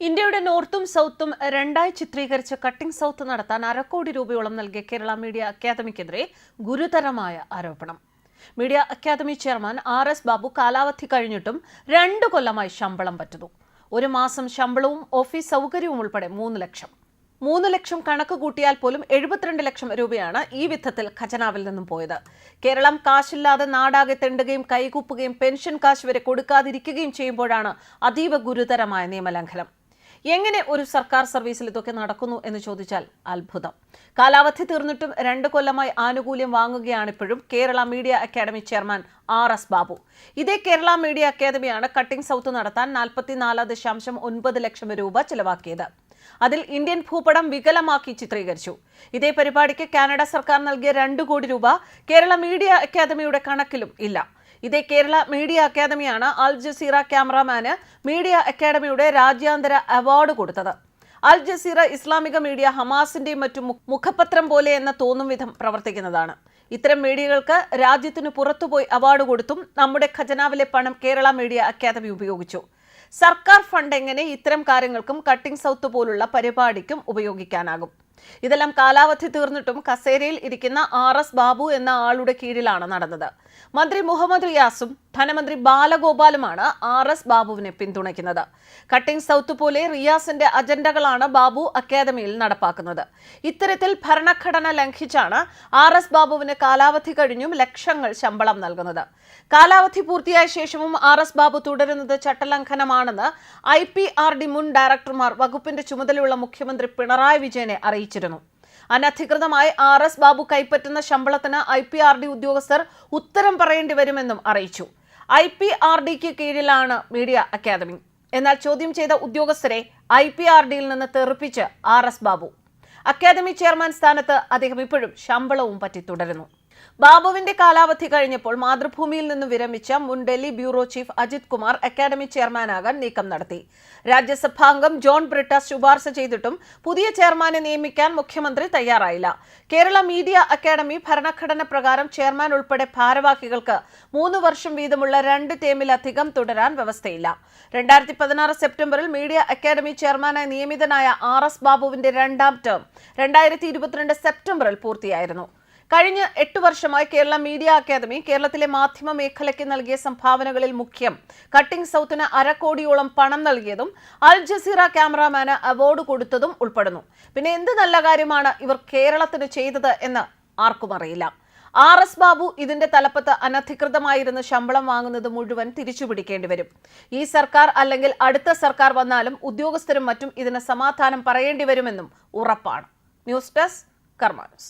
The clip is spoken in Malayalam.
ഇന്ത്യയുടെ നോർത്തും സൗത്തും രണ്ടായി ചിത്രീകരിച്ച കട്ടിംഗ് സൗത്ത് നടത്താൻ അരക്കോടി രൂപയോളം നൽകിയ കേരള മീഡിയ അക്കാദമിക്കെതിരെ ഗുരുതരമായ ആരോപണം. Media academy chairman R S Babu കാലാവധി കഴിഞ്ഞിട്ടും രണ്ടു കൊല്ലമായി ശമ്പളം പറ്റുന്നു. ഒരു മാസം ശമ്പളവും ഓഫീസ് സൗകര്യവും ഉൾപ്പെടെ മൂന്ന് ലക്ഷം. മൂന്ന് ലക്ഷം കണക്ക് കൂട്ടിയാൽ പോലും എഴുപത്തിരണ്ട് ലക്ഷം രൂപയാണ് ഈ വിധത്തിൽ ഖജനാവിൽ നിന്നും പോയത്. കേരളം കാശില്ലാതെ നാടാകെ തെണ്ടുകയും കൈകൂപ്പുകയും പെൻഷൻ കാശ് വരെ കൊടുക്കാതിരിക്കുകയും ചെയ്യുമ്പോഴാണ് അതീവ ഗുരുതരമായ നിയമലംഘനം. എങ്ങനെ ഒരു സർക്കാർ സർവീസിൽ ഇതൊക്കെ നടക്കുന്നു എന്ന് ചോദിച്ചാൽ അത്ഭുതം. കാലാവധി തീർന്നിട്ടും രണ്ട് കൊല്ലമായി ആനുകൂല്യം വാങ്ങുകയാണ് ഇപ്പോഴും Kerala media academy chairman R S Babu. ഇതേ കേരള മീഡിയ അക്കാദമിയാണ് കട്ടിംഗ് സൗത്ത് നടത്താൻ നാൽപ്പത്തിനാല് ദശാംശം ഒൻപത് ലക്ഷം രൂപ ചെലവാക്കിയത്. അതിൽ ഇന്ത്യൻ ഭൂപടം വികലമാക്കി ചിത്രീകരിച്ചു. ഇതേ പരിപാടിക്ക് കാനഡ സർക്കാർ നൽകിയ രണ്ടു കോടി രൂപ കേരള മീഡിയ അക്കാദമിയുടെ കണക്കിലും ഇല്ല. ഇതേ കേരള മീഡിയ അക്കാദമിയാണ് അൽ ജസീറ ക്യാമറാമാന് മീഡിയ അക്കാദമിയുടെ രാജ്യാന്തര അവാർഡ് കൊടുത്തത്. അൽ ജസീറ ഇസ്ലാമിക മീഡിയ ഹമാസിന്റെയും മറ്റും മുഖപത്രം പോലെ എന്ന തോന്നും വിധം പ്രവർത്തിക്കുന്നതാണ്. ഇത്തരം മീഡിയകൾക്ക് രാജ്യത്തിന് പുറത്തുപോയി അവാർഡ് കൊടുത്തും നമ്മുടെ ഖജനാവിലെ പണം കേരള മീഡിയ അക്കാദമി ഉപയോഗിച്ചു. സർക്കാർ ഫണ്ട് എങ്ങനെ ഇത്തരം കാര്യങ്ങൾക്കും കട്ടിംഗ് സൗത്ത് പോലുള്ള പരിപാടിക്കും ഉപയോഗിക്കാനാകും. ഇതെല്ലാം കാലാവധി തീർന്നിട്ടും കസേരയിൽ ഇരിക്കുന്ന ആർ എസ് ബാബു എന്ന ആളുടെ കീഴിലാണ് നടന്നത്. മന്ത്രി മുഹമ്മദ് റിയാസും ധനമന്ത്രി ബാലഗോപാലുമാണ് ആർ എസ് ബാബുവിനെ പിന്തുണയ്ക്കുന്നത്. കട്ടിംഗ് സൗത്ത് പോലെ റിയാസിന്റെ അജണ്ടകളാണ് ബാബു അക്കാദമിയിൽ നടപ്പാക്കുന്നത്. ഇത്തരത്തിൽ ഭരണഘടന ലംഘിച്ചാണ് ആർ എസ് ബാബുവിന് കാലാവധി കഴിഞ്ഞും ലക്ഷങ്ങൾ ശമ്പളം നൽകുന്നത്. കാലാവധി പൂർത്തിയായ ശേഷവും ആർ എസ് ബാബു തുടരുന്നത് ചട്ടലംഘനമാണെന്ന് ഐ പി ആർ ഡി മുൻ ഡയറക്ടർമാർ വകുപ്പിന്റെ ചുമതലയുള്ള മുഖ്യമന്ത്രി പിണറായി വിജയനെ അറിയിച്ചിരുന്നു. അനധികൃതമായി ആർ എസ് ബാബു കൈപ്പറ്റുന്ന ശമ്പളത്തിന് ഐ പി ആർ ഡി ഉദ്യോഗസ്ഥർ ഉത്തരം പറയേണ്ടി വരുമെന്നും അറിയിച്ചു. ഐ പി ആർ ഡിക്ക് കീഴിലാണ് മീഡിയ അക്കാദമി. എന്നാൽ ചോദ്യം ചെയ്ത ഉദ്യോഗസ്ഥരെ ഐ പി ആർ ഡിയിൽ നിന്ന് തെറിപ്പിച്ച് R S Babu. Academy chairman സ്ഥാനത്ത് അദ്ദേഹം ഇപ്പോഴും ശമ്പളവും പറ്റി തുടരുന്നു. ബാബുവിന്റെ കാലാവധി കഴിഞ്ഞപ്പോൾ മാതൃഭൂമിയിൽ നിന്ന് വിരമിച്ച മുൻ Delhi bureau chief Ajith Kumar academy ചെയർമാനാകാൻ നീക്കം നടത്തി. രാജ്യസഭാംഗം ജോൺ ബ്രിട്ട ശുപാർശ ചെയ്തിട്ടും പുതിയ ചെയർമാനെ നിയമിക്കാൻ മുഖ്യമന്ത്രി തയ്യാറായില്ല. കേരള മീഡിയ അക്കാദമി ഭരണഘടന പ്രകാരം ചെയർമാൻ ഉൾപ്പെടെ ഭാരവാഹികൾക്ക് മൂന്ന് വർഷം വീതമുള്ള രണ്ട് ടേമിലധികം തുടരാൻ വ്യവസ്ഥയില്ല. രണ്ടായിരത്തി പതിനാറ് സെപ്റ്റംബറിൽ മീഡിയ അക്കാദമി ചെയർമാനായി നിയമിതനായ ആർ എസ് ബാബുവിന്റെ രണ്ടാം ടേം രണ്ടായിരത്തി ഇരുപത്തിരണ്ട് സെപ്റ്റംബറിൽ പൂർത്തിയായിരുന്നു. കഴിഞ്ഞ എട്ട് വർഷമായി കേരള മീഡിയ അക്കാദമി കേരളത്തിലെ മാധ്യമ മേഖലയ്ക്ക് നൽകിയ സംഭാവനകളിൽ മുഖ്യം. കട്ടിംഗ് സൗത്തിന് അരക്കോടിയോളം പണം നൽകിയതും അൽ ജസീറ ക്യാമറാമാന് അവാർഡ് കൊടുത്തതും ഉൾപ്പെടുന്നു. പിന്നെ എന്ത് നല്ല കാര്യമാണ് ഇവർ കേരളത്തിന് ചെയ്തത് എന്ന് ആർക്കും അറിയില്ല. ആർ എസ് ബാബു ഇതിന്റെ തലപ്പത്ത് അനധികൃതമായിരുന്ന് ശമ്പളം വാങ്ങുന്നത് മുഴുവൻ തിരിച്ചുപിടിക്കേണ്ടി വരും. ഈ സർക്കാർ അല്ലെങ്കിൽ അടുത്ത സർക്കാർ വന്നാലും ഉദ്യോഗസ്ഥരും മറ്റും ഇതിന് സമാധാനം പറയേണ്ടി വരുമെന്നും ഉറപ്പാണ്. News desk കർമാനസ്